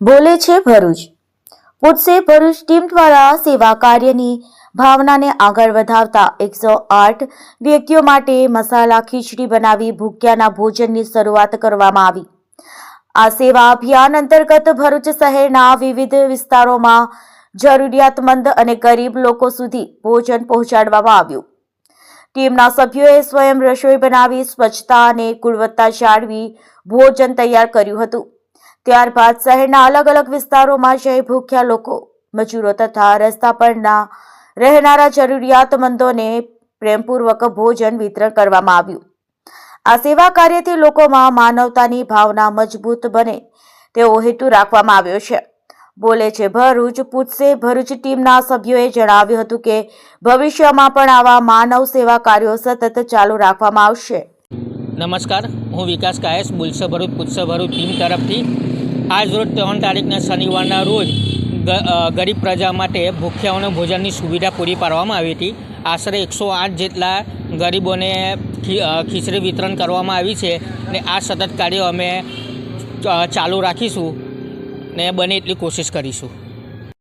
બોલે છે ભરૂચ. પૂછશે ભરૂચ ટીમ દ્વારા સેવા કાર્યની ભાવનાને આગળ વધાવતા એકસો આઠ વ્યક્તિઓ માટે મસાલા ખીચડી બનાવી ભૂખ્યાના ભોજનની શરૂઆત કરવામાં આવી. આ સેવા અભિયાન અંતર્ગત ભરૂચ શહેરના વિવિધ વિસ્તારોમાં જરૂરિયાતમંદ અને ગરીબ લોકો સુધી ભોજન પહોંચાડવામાં આવ્યું. ટીમના સભ્યોએ સ્વયં રસોઈ બનાવી સ્વચ્છતા અને ગુણવત્તા જાળવી ભોજન તૈયાર કર્યું હતું. ત્યારબાદ શહેરના અલગ અલગ વિસ્તારોમાં જઈ ભૂખ્યા લોકો, મજૂરો તથા રસ્તા પરના રહેનારા જરૂરિયાતમંદોને પ્રેમપૂર્વક ભોજન વિતરણ કરવામાં આવ્યું. આ સેવા કાર્યથી લોકોમાં માનવતાની ભાવના મજબૂત બને તેવો હેતુ રાખવામાં આવ્યો છે. બોલે છે, ભરૂચ પૂછશે ભરૂચ ટીમના સભ્યોએ જણાવ્યું હતું કે ભવિષ્યમાં પણ આવા માનવ સેવા કાર્યો સતત ચાલુ રાખવામાં આવશે. નમસ્કાર, હું વિકાસ કાયસ બુલસે ભરૂચ પુત્સે ભરૂચ ટીમ તરફથી આજ રોજ ત્રણ તારીખના શનિવારના રોજ ગરીબ પ્રજા માટે ભૂખ્યાઓને ભોજનની સુવિધા પૂરી પાડવામાં આવી હતી. આશરે એકસો આઠ જેટલા ગરીબોને ખીચડી વિતરણ કરવામાં આવી છે ને આ સતત કાર્ય અમે ચાલુ રાખીશું ને બને એટલી કોશિશ કરીશું.